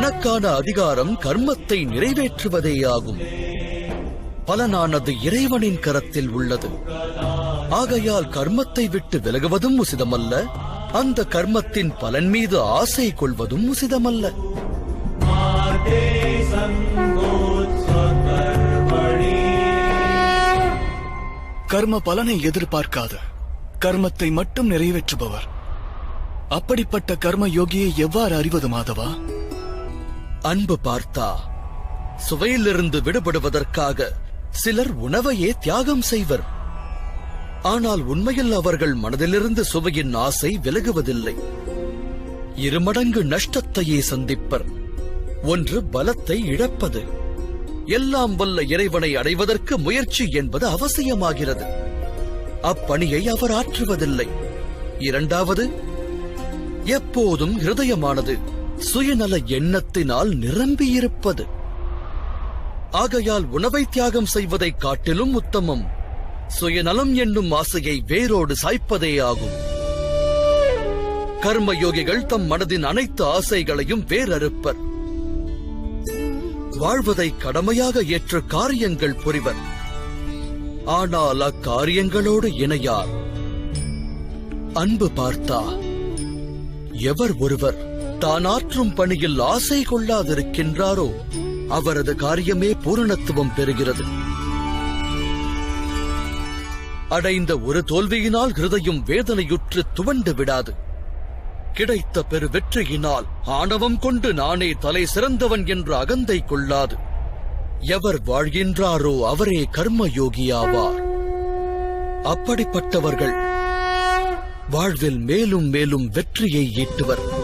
உனக்கான அதிகாரம் கர்மத்தை நிறைவேற்றுவதேயாகும் பலனானது இறைவனின் கரத்தில் உள்ளது. ஆகையால் கர்மத்தை விட்டு விலகுவதும் உசிதமல்ல. அந்த கர்மத்தின் பலன் மீது ஆசை கொள்வதும் உசிதமல்ல. கர்ம பலனை எதிர்பார்க்காத கர்மத்தை மட்டும் நிறைவேற்றுபவர். அப்படிப்பட்ட கர்ம யோகியை எவ்வாறு அறிவது மாதவா? அன்பு பார்த்தா சுவையிலிருந்து விடுபடுவதற்காக சிலர் உணவையே தியாகம் செய்வர். ஆனால் உண்மையில் அவர்கள் மனதிலிருந்து சுவையின் ஆசை விலகுவதில்லை. இருமடங்கு நஷ்டத்தையே சந்திப்பர். ஒன்று பலத்தை இழப்பது. எல்லாம் வல்ல இறைவனை அடைவதற்கு முயற்சி என்பது அவசியமாகிறது. அப்பணியை அவர் ஆற்றுவதில்லை. இரண்டாவது எப்போதும் இருதயமானது சுயநல எண்ணத்தினால் நிரம்பியிருப்பது. ஆகையால் உணவை தியாகம் செய்வதைக் காட்டிலும் உத்தமம். சுயநலம் என்னும் ஆசையை வேரோடு சாய்ப்பதே ஆகும். கர்மயோகிகள் தம் மனதின் அனைத்து ஆசைகளையும் வேறறுப்பர். வாழ்வதை கடமையாக ஏற்ற காரியங்கள் புரிவர். ஆனால் அக்காரியங்களோடு இணையார். அன்பு பார்த்தா எவர் ஒருவர் தான் ஆற்றும் பணியில் ஆசை கொள்ளாதிருக்கின்றாரோ? அவரது காரியமே பூரணத்துவம் பெறுகிறது. அடைந்த ஒரு தோல்வியினால் ஹிருதயம் வேதனையுற்று துவண்டு விடாது. கிடைத்த பெரு வெற்றியினால் ஆணவம் கொண்டு நானே தலை சிறந்தவன் என்று அகந்தை கொள்ளாது. எவர் வாழ்கின்றாரோ அவரே கர்மயோகியாவார். அப்படிப்பட்டவர்கள் வாழ்வில் மேலும் மேலும் வெற்றியை ஈட்டுவர்.